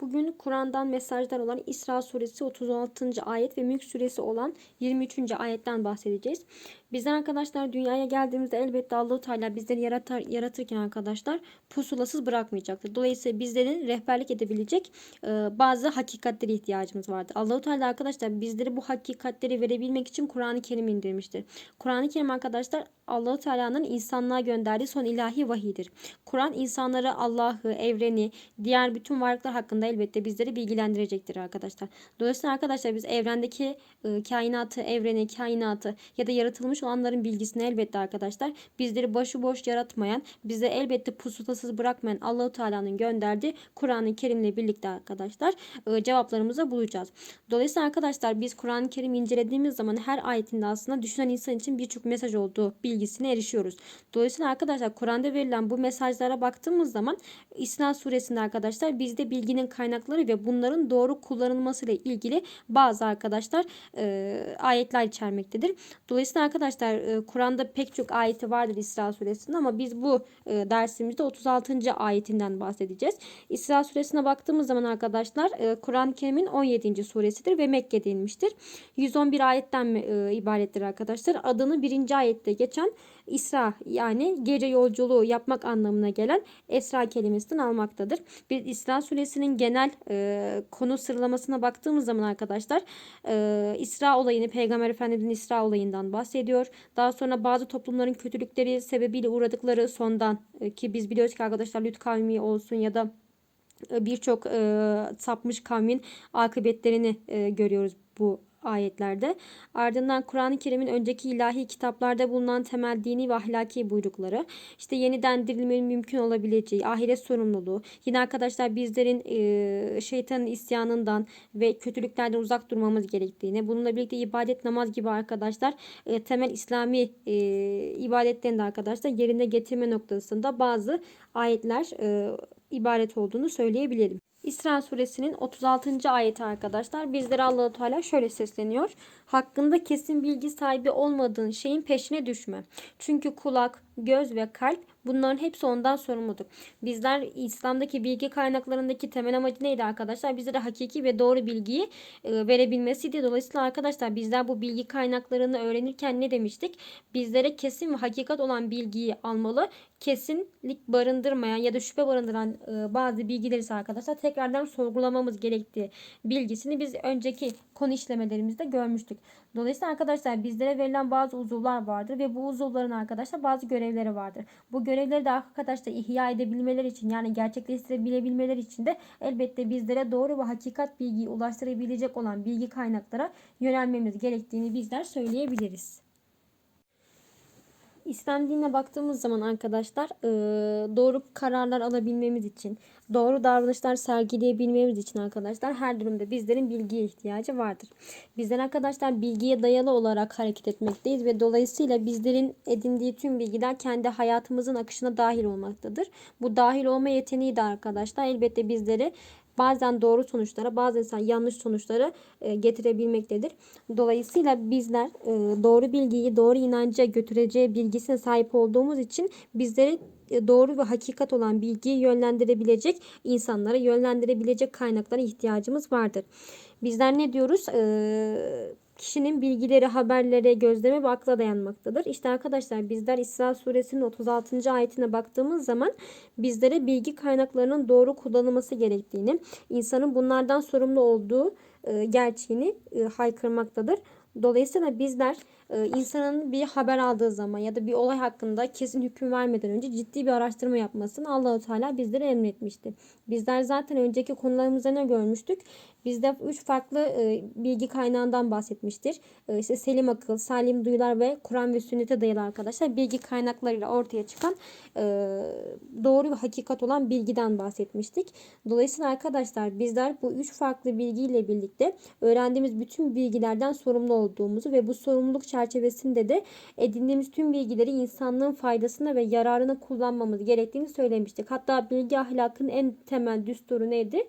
Bugün Kur'an'dan mesajlar olan İsra suresi 36. ayet ve Mülk suresi olan 23. ayetten bahsedeceğiz. Bizler arkadaşlar dünyaya geldiğimizde elbette Allahu Teala bizleri yaratar, yaratırken arkadaşlar pusulasız bırakmayacaktır. Dolayısıyla bizlerin rehberlik edebilecek e, bazı hakikatlere ihtiyacımız vardır. Allahu Teala arkadaşlar bizlere bu hakikatleri verebilmek için Kur'an-ı Kerim indirmiştir. Kur'an-ı Kerim arkadaşlar Allahu Teala'nın insanlığa gönderdiği son ilahi vahidir. Kur'an insanları Allah'ı, evreni, diğer bütün varlıklar hakkında elbette bizleri bilgilendirecektir arkadaşlar. Dolayısıyla arkadaşlar biz evrendeki e, kainatı, evreni, kainatı ya da yaratılmış olanların bilgisini elbette arkadaşlar bizleri başıboş yaratmayan, bize elbette pusulasız bırakmayan Allahu Teala'nın gönderdiği Kur'an-ı Kerim'le birlikte arkadaşlar e, cevaplarımızı bulacağız. Dolayısıyla arkadaşlar biz Kur'an-ı Kerim incelediğimiz zaman her ayetinde aslında düşünen insan için birçok mesaj olduğu bilgisine erişiyoruz. Dolayısıyla arkadaşlar Kur'an'da verilen bu mesajlara baktığımız zaman İsra suresinde arkadaşlar bizde bilginin kaynakları ve bunların doğru kullanılması ile ilgili bazı arkadaşlar e, ayetler içermektedir. Dolayısıyla arkadaşlar e, Kur'an'da pek çok ayeti vardır İsra suresinde ama biz bu e, dersimizde 36. ayetinden bahsedeceğiz. İsra suresine baktığımız zaman arkadaşlar e, Kur'an-ı Kerim'in 17. suresidir ve Mekke'de inmiştir. 111 ayetten ibarettir arkadaşlar. Adını birinci ayette geçen İsra yani gece yolculuğu yapmak anlamına gelen Esra kelimesinden almaktadır. Bir İsra suresinin genel e, konu sıralamasına baktığımız zaman arkadaşlar e, İsra olayını Peygamber Efendimizin İsra olayından bahsediyor. Daha sonra bazı toplumların kötülükleri sebebiyle uğradıkları sondan e, ki biz biliyoruz ki arkadaşlar Lüt kavmi olsun ya da e, birçok e, sapmış kavmin akıbetlerini e, görüyoruz bu ayetlerde. Ardından Kur'an-ı Kerim'in önceki ilahi kitaplarda bulunan temel dini ve ahlaki buyrukları, işte yeniden dirilmenin mümkün olabileceği, ahiret sorumluluğu, yine arkadaşlar bizlerin e, şeytanın isyanından ve kötülüklerden uzak durmamız gerektiğini, bununla birlikte ibadet namaz gibi arkadaşlar e, temel İslami e, ibadetlerini de arkadaşlar yerine getirme noktasında bazı ayetler e, ibaret olduğunu söyleyebilirim. İsra suresinin 36. ayeti arkadaşlar bizlere Allahu Teala şöyle sesleniyor. Hakkında kesin bilgi sahibi olmadığın şeyin peşine düşme. Çünkü kulak, göz ve kalp bunların hepsi ondan sorumludur. Bizler İslam'daki bilgi kaynaklarındaki temel amacı neydi arkadaşlar? Bizlere hakiki ve doğru bilgiyi e, verebilmesiydi. Dolayısıyla arkadaşlar bizler bu bilgi kaynaklarını öğrenirken ne demiştik? Bizlere kesin ve hakikat olan bilgiyi almalı. Kesinlik barındırmayan ya da şüphe barındıran e, bazı bilgiler ise arkadaşlar tekrardan sorgulamamız gerektiği bilgisini biz önceki konu işlemelerimizde görmüştük. Dolayısıyla arkadaşlar bizlere verilen bazı uzuvlar vardır ve bu uzuvların arkadaşlar bazı görevleri vardır. Bu görevleri de arkadaşlar ihya edebilmeleri için yani gerçekleştirebilmeleri için de elbette bizlere doğru ve hakikat bilgiyi ulaştırabilecek olan bilgi kaynaklara yönelmemiz gerektiğini bizler söyleyebiliriz. İslam dinine baktığımız zaman arkadaşlar doğru kararlar alabilmemiz için, doğru davranışlar sergileyebilmemiz için arkadaşlar her durumda bizlerin bilgiye ihtiyacı vardır. Bizler arkadaşlar bilgiye dayalı olarak hareket etmekteyiz ve dolayısıyla bizlerin edindiği tüm bilgiler kendi hayatımızın akışına dahil olmaktadır. Bu dahil olma yeteneği de arkadaşlar elbette bizleri bazen doğru sonuçlara bazen yanlış sonuçlara e, getirebilmektedir. Dolayısıyla bizler e, doğru bilgiyi doğru inanca götüreceği bilgisine sahip olduğumuz için bizleri e, doğru ve hakikat olan bilgiyi yönlendirebilecek insanlara, yönlendirebilecek kaynaklara ihtiyacımız vardır. Bizler ne diyoruz? Ee, kişinin bilgileri, haberlere, gözleme ve akla dayanmaktadır. İşte arkadaşlar bizler İsra suresinin 36. ayetine baktığımız zaman bizlere bilgi kaynaklarının doğru kullanılması gerektiğini, insanın bunlardan sorumlu olduğu e, gerçeğini e, haykırmaktadır. Dolayısıyla bizler insanın bir haber aldığı zaman ya da bir olay hakkında kesin hüküm vermeden önce ciddi bir araştırma yapmasını Allahu Teala bizlere emretmişti. Bizler zaten önceki konularımızda ne görmüştük? Bizde üç farklı e, bilgi kaynağından bahsetmiştir. E, işte selim akıl, salim duyular ve Kur'an ve sünnete dayalı arkadaşlar bilgi kaynaklarıyla ortaya çıkan e, doğru ve hakikat olan bilgiden bahsetmiştik. Dolayısıyla arkadaşlar bizler bu üç farklı bilgiyle birlikte öğrendiğimiz bütün bilgilerden sorumlu olduğumuzu ve bu sorumluluk çerçevesinde de edindiğimiz tüm bilgileri insanlığın faydasına ve yararına kullanmamız gerektiğini söylemiştik. Hatta bilgi ahlakın en temel düsturu neydi?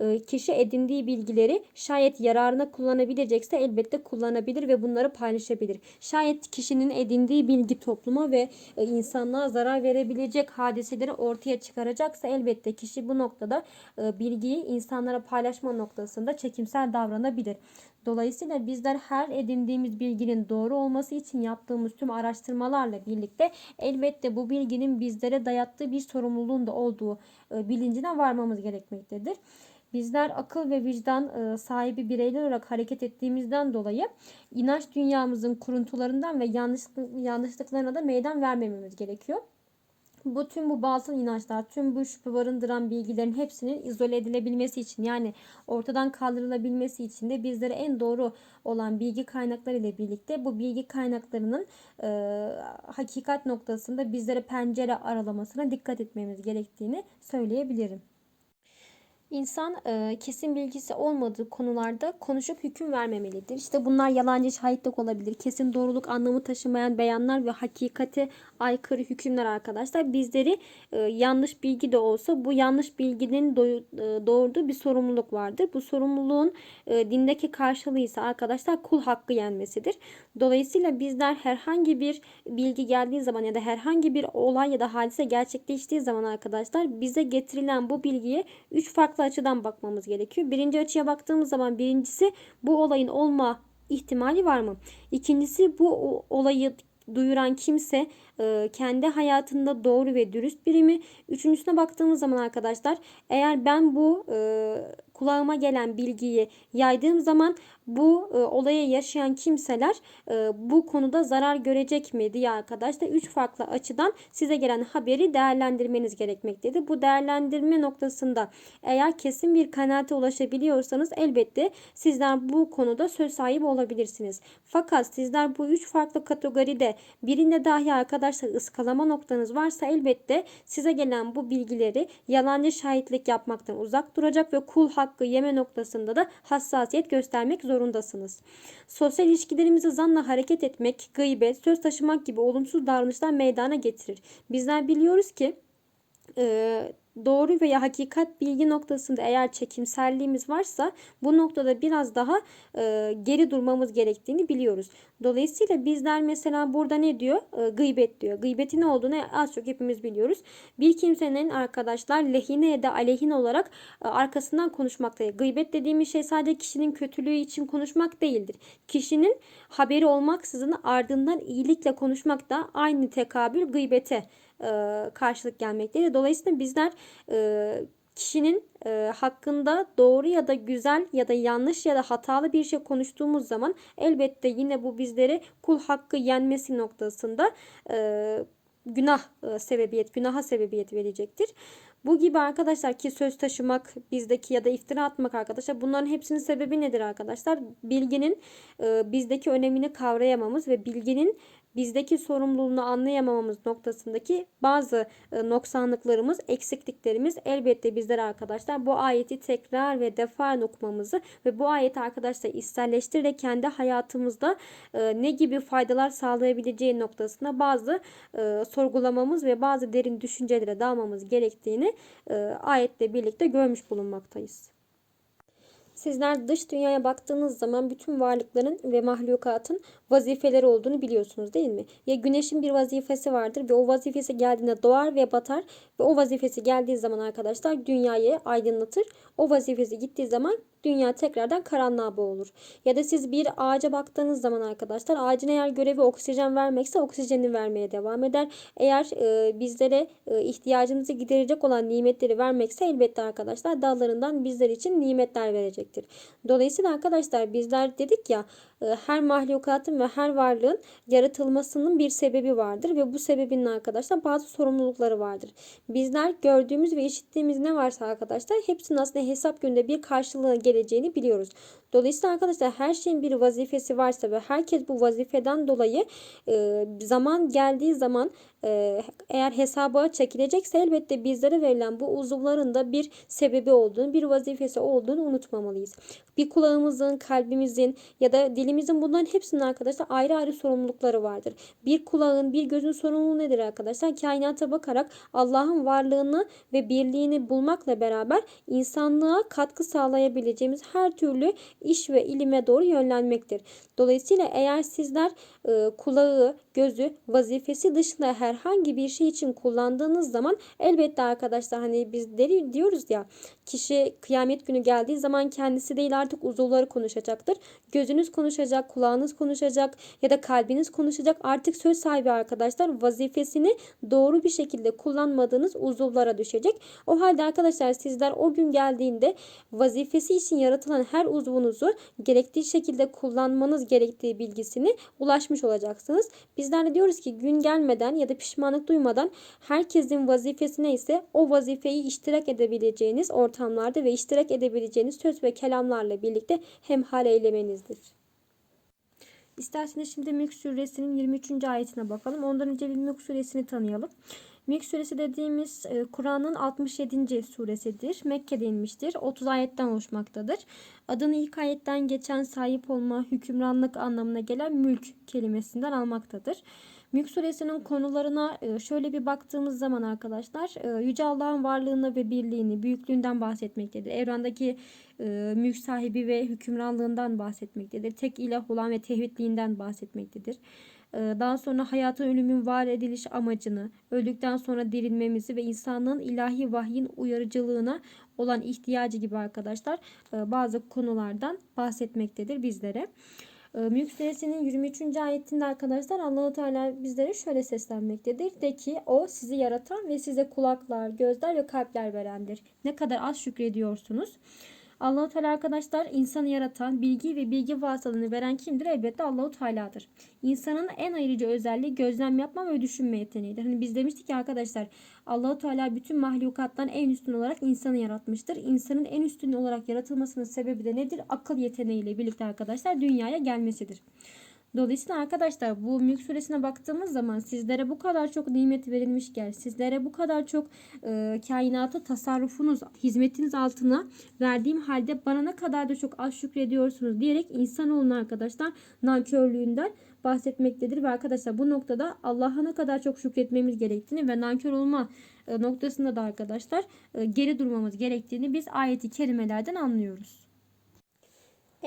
e, kişi edindiği bilgileri şayet yararına kullanabilecekse elbette kullanabilir ve bunları paylaşabilir. Şayet kişinin edindiği bilgi topluma ve e, insanlığa zarar verebilecek hadiseleri ortaya çıkaracaksa elbette kişi bu noktada e, bilgiyi insanlara paylaşma noktasında çekimsel davranabilir. Dolayısıyla bizler her edindiğimiz bilginin doğru olması için yaptığımız tüm araştırmalarla birlikte elbette bu bilginin bizlere dayattığı bir sorumluluğun da olduğu e, bilincine varmamız gerekmektedir. Bizler akıl ve vicdan e, sahibi bireyler olarak hareket ettiğimizden dolayı inanç dünyamızın kuruntularından ve yanlışlık, yanlışlıklarına da meydan vermememiz gerekiyor. Bu tüm bu batıl inançlar, tüm bu şüphe barındıran bilgilerin hepsinin izole edilebilmesi için yani ortadan kaldırılabilmesi için de bizlere en doğru olan bilgi kaynakları ile birlikte bu bilgi kaynaklarının e, hakikat noktasında bizlere pencere aralamasına dikkat etmemiz gerektiğini söyleyebilirim. İnsan e, kesin bilgisi olmadığı konularda konuşup hüküm vermemelidir. İşte bunlar yalancı şahitlik olabilir. Kesin doğruluk anlamı taşımayan beyanlar ve hakikate aykırı hükümler arkadaşlar. Bizleri e, yanlış bilgi de olsa bu yanlış bilginin doyu- e, doğurduğu bir sorumluluk vardır. Bu sorumluluğun e, dindeki karşılığı ise arkadaşlar kul hakkı yenmesidir. Dolayısıyla bizler herhangi bir bilgi geldiği zaman ya da herhangi bir olay ya da hadise gerçekleştiği zaman arkadaşlar bize getirilen bu bilgiye üç farklı açıdan bakmamız gerekiyor. Birinci açıya baktığımız zaman birincisi bu olayın olma ihtimali var mı? İkincisi bu olayı duyuran kimse e, kendi hayatında doğru ve dürüst biri mi? Üçüncüsüne baktığımız zaman arkadaşlar eğer ben bu e, kulağıma gelen bilgiyi yaydığım zaman bu e, olaya yaşayan kimseler e, bu konuda zarar görecek mi diye arkadaşlar üç farklı açıdan size gelen haberi değerlendirmeniz gerekmektedir. Bu değerlendirme noktasında eğer kesin bir kanaate ulaşabiliyorsanız elbette sizler bu konuda söz sahibi olabilirsiniz. Fakat sizler bu üç farklı kategoride birinde dahi arkadaşlar ıskalama noktanız varsa elbette size gelen bu bilgileri yalancı şahitlik yapmaktan uzak duracak ve kul hakkı yeme noktasında da hassasiyet göstermek zorundasınız. Sosyal ilişkilerimizi zanla hareket etmek, gıybet, söz taşımak gibi olumsuz davranışlar meydana getirir. Bizler biliyoruz ki e, doğru veya hakikat bilgi noktasında eğer çekimselliğimiz varsa bu noktada biraz daha e, geri durmamız gerektiğini biliyoruz. Dolayısıyla bizler mesela burada ne diyor? E, gıybet diyor. Gıybetin ne olduğunu az çok hepimiz biliyoruz. Bir kimsenin arkadaşlar lehine ya da aleyhine olarak e, arkasından konuşmaktadır. Gıybet dediğimiz şey sadece kişinin kötülüğü için konuşmak değildir. Kişinin haberi olmaksızın ardından iyilikle konuşmak da aynı tekabül gıybete e, karşılık gelmektedir. Dolayısıyla bizler e, kişinin e, hakkında doğru ya da güzel ya da yanlış ya da hatalı bir şey konuştuğumuz zaman elbette yine bu bizleri kul hakkı yenmesi noktasında e, günah e, sebebiyet, günaha sebebiyet verecektir. Bu gibi arkadaşlar ki söz taşımak bizdeki ya da iftira atmak arkadaşlar bunların hepsinin sebebi nedir arkadaşlar? Bilginin e, bizdeki önemini kavrayamamız ve bilginin bizdeki sorumluluğunu anlayamamamız noktasındaki bazı e, noksanlıklarımız, eksikliklerimiz elbette bizler arkadaşlar bu ayeti tekrar ve defa okumamızı ve bu ayeti arkadaşlar içselleştirerek kendi hayatımızda e, ne gibi faydalar sağlayabileceği noktasında bazı e, sorgulamamız ve bazı derin düşüncelere dalmamız gerektiğini ayetle birlikte görmüş bulunmaktayız. Sizler dış dünyaya baktığınız zaman bütün varlıkların ve mahlukatın vazifeleri olduğunu biliyorsunuz değil mi? Ya güneşin bir vazifesi vardır ve o vazifesi geldiğinde doğar ve batar ve o vazifesi geldiği zaman arkadaşlar dünyayı aydınlatır. O vazifesi gittiği zaman dünya tekrardan karanlığa boğulur. Ya da siz bir ağaca baktığınız zaman arkadaşlar ağacın eğer görevi oksijen vermekse oksijeni vermeye devam eder. Eğer e, bizlere e, ihtiyacımızı giderecek olan nimetleri vermekse elbette arkadaşlar dallarından bizler için nimetler verecektir. Dolayısıyla arkadaşlar bizler dedik ya her mahlukatın ve her varlığın yaratılmasının bir sebebi vardır ve bu sebebinin arkadaşlar bazı sorumlulukları vardır. Bizler gördüğümüz ve işittiğimiz ne varsa arkadaşlar hepsinin aslında hesap gününde bir karşılığı geleceğini biliyoruz. Dolayısıyla arkadaşlar her şeyin bir vazifesi varsa ve herkes bu vazifeden dolayı e, zaman geldiği zaman e, eğer hesaba çekilecekse elbette bizlere verilen bu uzuvların da bir sebebi olduğunu, bir vazifesi olduğunu unutmamalıyız. Bir kulağımızın, kalbimizin ya da Elimizin bunların hepsinin arkadaşlar ayrı ayrı sorumlulukları vardır. Bir kulağın, bir gözün sorumluluğu nedir arkadaşlar? Kainata bakarak Allah'ın varlığını ve birliğini bulmakla beraber insanlığa katkı sağlayabileceğimiz her türlü iş ve ilime doğru yönlenmektir. Dolayısıyla eğer sizler e, kulağı, gözü vazifesi dışında herhangi bir şey için kullandığınız zaman elbette arkadaşlar hani biz deri diyoruz ya kişi kıyamet günü geldiği zaman kendisi değil artık uzuvları konuşacaktır. Gözünüz konuşacak, kulağınız konuşacak ya da kalbiniz konuşacak. Artık söz sahibi arkadaşlar vazifesini doğru bir şekilde kullanmadığınız uzuvlara düşecek. O halde arkadaşlar sizler o gün geldiğinde vazifesi için yaratılan her uzvunuzu gerektiği şekilde kullanmanız gerektiği bilgisini ulaşmış olacaksınız. Bizler de diyoruz ki gün gelmeden ya da pişmanlık duymadan herkesin vazifesi neyse o vazifeyi iştirak edebileceğiniz ortamlarda ve iştirak edebileceğiniz söz ve kelamlarla birlikte hemhal eylemenizdir. İsterseniz şimdi Mülk suresinin 23. ayetine bakalım. Ondan önce bir Mülk suresini tanıyalım. Mülk suresi dediğimiz e, Kur'an'ın 67. suresidir. Mekke'de inmiştir. 30 ayetten oluşmaktadır. Adını ilk ayetten geçen sahip olma, hükümranlık anlamına gelen mülk kelimesinden almaktadır. Mülk suresinin konularına e, şöyle bir baktığımız zaman arkadaşlar e, Yüce Allah'ın varlığını ve birliğini, büyüklüğünden bahsetmektedir. Evrendeki e, mülk sahibi ve hükümranlığından bahsetmektedir. Tek ilah olan ve tevhidliğinden bahsetmektedir. Daha sonra hayatın ölümün var ediliş amacını, öldükten sonra dirilmemizi ve insanlığın ilahi vahyin uyarıcılığına olan ihtiyacı gibi arkadaşlar bazı konulardan bahsetmektedir bizlere. Mülk suresinin 23. ayetinde arkadaşlar Allahu Teala bizlere şöyle seslenmektedir. De ki o sizi yaratan ve size kulaklar, gözler ve kalpler verendir. Ne kadar az şükrediyorsunuz. Allahu Teala arkadaşlar insanı yaratan, bilgi ve bilgi vasıtalığını veren kimdir? Elbette Allahu Teala'dır. İnsanın en ayırıcı özelliği gözlem yapma ve düşünme yeteneğidir. Hani biz demiştik ki arkadaşlar Allahu Teala bütün mahlukattan en üstün olarak insanı yaratmıştır. İnsanın en üstün olarak yaratılmasının sebebi de nedir? Akıl yeteneğiyle birlikte arkadaşlar dünyaya gelmesidir. Dolayısıyla arkadaşlar bu mülk suresine baktığımız zaman sizlere bu kadar çok nimet verilmişken, sizlere bu kadar çok e, kainata tasarrufunuz, hizmetiniz altına verdiğim halde bana ne kadar da çok az şükrediyorsunuz diyerek insanoğlunun arkadaşlar nankörlüğünden bahsetmektedir. Ve arkadaşlar bu noktada Allah'a ne kadar çok şükretmemiz gerektiğini ve nankör olma e, noktasında da arkadaşlar e, geri durmamız gerektiğini biz ayeti kerimelerden anlıyoruz.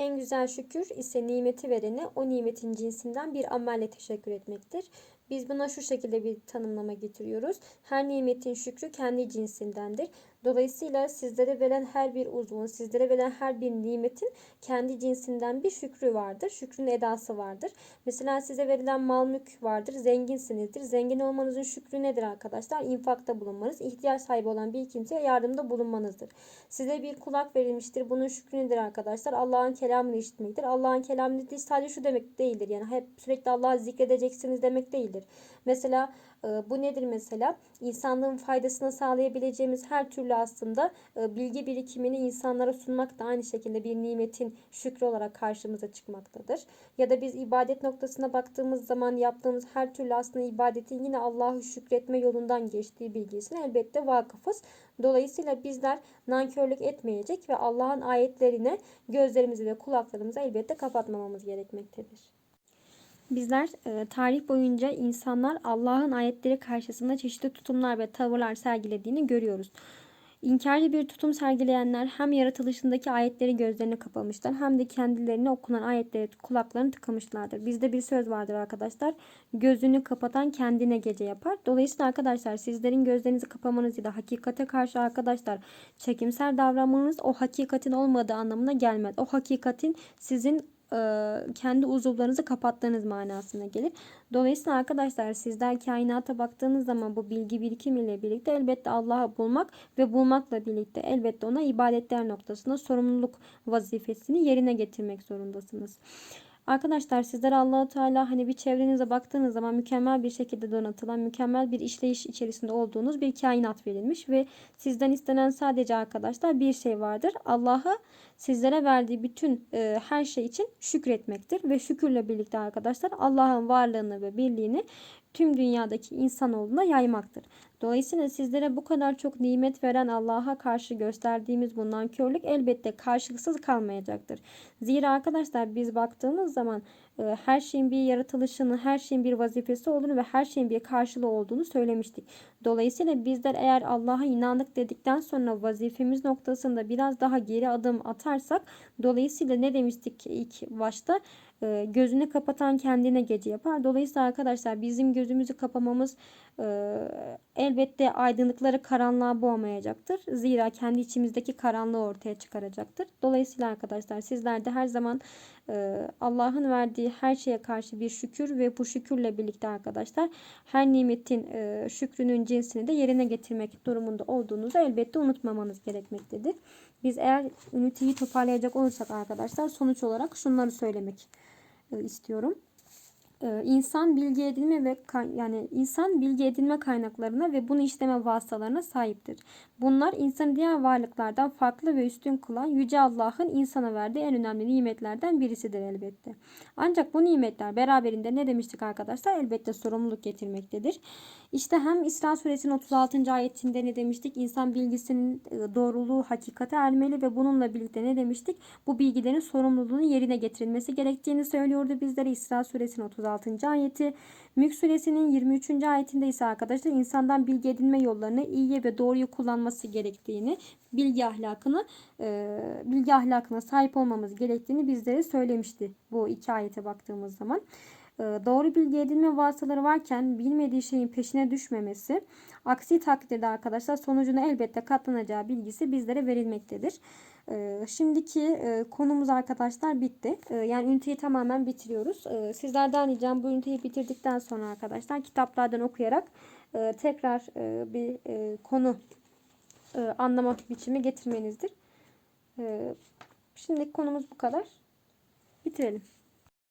En güzel şükür ise nimeti verene o nimetin cinsinden bir amelle teşekkür etmektir. Biz buna şu şekilde bir tanımlama getiriyoruz. Her nimetin şükrü kendi cinsindendir. Dolayısıyla sizlere verilen her bir uzvun, sizlere verilen her bir nimetin kendi cinsinden bir şükrü vardır. Şükrün edası vardır. Mesela size verilen mal mülk vardır. Zenginsinizdir. Zengin olmanızın şükrü nedir arkadaşlar? İnfakta bulunmanız. ihtiyaç sahibi olan bir kimseye yardımda bulunmanızdır. Size bir kulak verilmiştir. Bunun şükrü nedir arkadaşlar? Allah'ın kelamını işitmektir. Allah'ın kelamını sadece şu demek değildir. Yani hep sürekli Allah'ı zikredeceksiniz demek değildir. Mesela bu nedir mesela? İnsanlığın faydasını sağlayabileceğimiz her türlü aslında e, bilgi birikimini insanlara sunmak da aynı şekilde bir nimetin şükrü olarak karşımıza çıkmaktadır. Ya da biz ibadet noktasına baktığımız zaman yaptığımız her türlü aslında ibadetin yine Allah'ı şükretme yolundan geçtiği bilgisine elbette vakıfız. Dolayısıyla bizler nankörlük etmeyecek ve Allah'ın ayetlerine gözlerimizi ve kulaklarımızı elbette kapatmamamız gerekmektedir. Bizler e, tarih boyunca insanlar Allah'ın ayetleri karşısında çeşitli tutumlar ve tavırlar sergilediğini görüyoruz. İnkarcı bir tutum sergileyenler hem yaratılışındaki ayetleri gözlerini kapamışlar hem de kendilerine okunan ayetleri kulaklarını tıkamışlardır. Bizde bir söz vardır arkadaşlar. Gözünü kapatan kendine gece yapar. Dolayısıyla arkadaşlar sizlerin gözlerinizi kapamanız ya da hakikate karşı arkadaşlar çekimsel davranmanız o hakikatin olmadığı anlamına gelmez. O hakikatin sizin kendi uzuvlarınızı kapattığınız manasına gelir. Dolayısıyla arkadaşlar sizler kainata baktığınız zaman bu bilgi birikimiyle birlikte elbette Allah'ı bulmak ve bulmakla birlikte elbette ona ibadetler noktasında sorumluluk vazifesini yerine getirmek zorundasınız. Arkadaşlar sizler Allahu Teala hani bir çevrenize baktığınız zaman mükemmel bir şekilde donatılan, mükemmel bir işleyiş içerisinde olduğunuz bir kainat verilmiş ve sizden istenen sadece arkadaşlar bir şey vardır. Allah'a sizlere verdiği bütün e, her şey için şükretmektir ve şükürle birlikte arkadaşlar Allah'ın varlığını ve birliğini tüm dünyadaki insanoğluna yaymaktır. Dolayısıyla sizlere bu kadar çok nimet veren Allah'a karşı gösterdiğimiz bu nankörlük elbette karşılıksız kalmayacaktır. Zira arkadaşlar biz baktığımız zaman e, her şeyin bir yaratılışını, her şeyin bir vazifesi olduğunu ve her şeyin bir karşılığı olduğunu söylemiştik. Dolayısıyla bizler eğer Allah'a inandık dedikten sonra vazifemiz noktasında biraz daha geri adım atarsak dolayısıyla ne demiştik ilk başta? E, gözünü kapatan kendine gece yapar. Dolayısıyla arkadaşlar bizim gözümüzü kapamamız e, elbette aydınlıkları karanlığa boğmayacaktır. Zira kendi içimizdeki karanlığı ortaya çıkaracaktır. Dolayısıyla arkadaşlar sizler de her zaman e, Allah'ın verdiği her şeye karşı bir şükür ve bu şükürle birlikte arkadaşlar her nimetin şükrünün cinsini de yerine getirmek durumunda olduğunuzu elbette unutmamanız gerekmektedir. Biz eğer üniteyi toparlayacak olursak arkadaşlar sonuç olarak şunları söylemek istiyorum. Ee, insan bilgi edinme ve yani insan bilgi edinme kaynaklarına ve bunu işleme vasıtalarına sahiptir. Bunlar insanı diğer varlıklardan farklı ve üstün kılan Yüce Allah'ın insana verdiği en önemli nimetlerden birisidir elbette. Ancak bu nimetler beraberinde ne demiştik arkadaşlar? Elbette sorumluluk getirmektedir. İşte hem İsra suresinin 36. ayetinde ne demiştik? İnsan bilgisinin e, doğruluğu hakikate ermeli ve bununla birlikte ne demiştik? Bu bilgilerin sorumluluğunu yerine getirilmesi gerektiğini söylüyordu bizlere İsra suresinin 36. ayeti. Mülk suresinin 23. ayetinde ise arkadaşlar insandan bilgi edinme yollarını iyiye ve doğruyu kullanması gerektiğini, bilgi ahlakını e, bilgi ahlakına sahip olmamız gerektiğini bizlere söylemişti bu iki ayete baktığımız zaman. E, doğru bilgi edinme vasıtaları varken bilmediği şeyin peşine düşmemesi, aksi takdirde arkadaşlar sonucuna elbette katlanacağı bilgisi bizlere verilmektedir. E, şimdiki e, konumuz arkadaşlar bitti. Yani üniteyi tamamen bitiriyoruz. Sizlerden ricam bu üniteyi bitirdikten sonra arkadaşlar kitaplardan okuyarak tekrar bir konu anlama biçimi getirmenizdir. Şimdiki konumuz bu kadar. Bitirelim.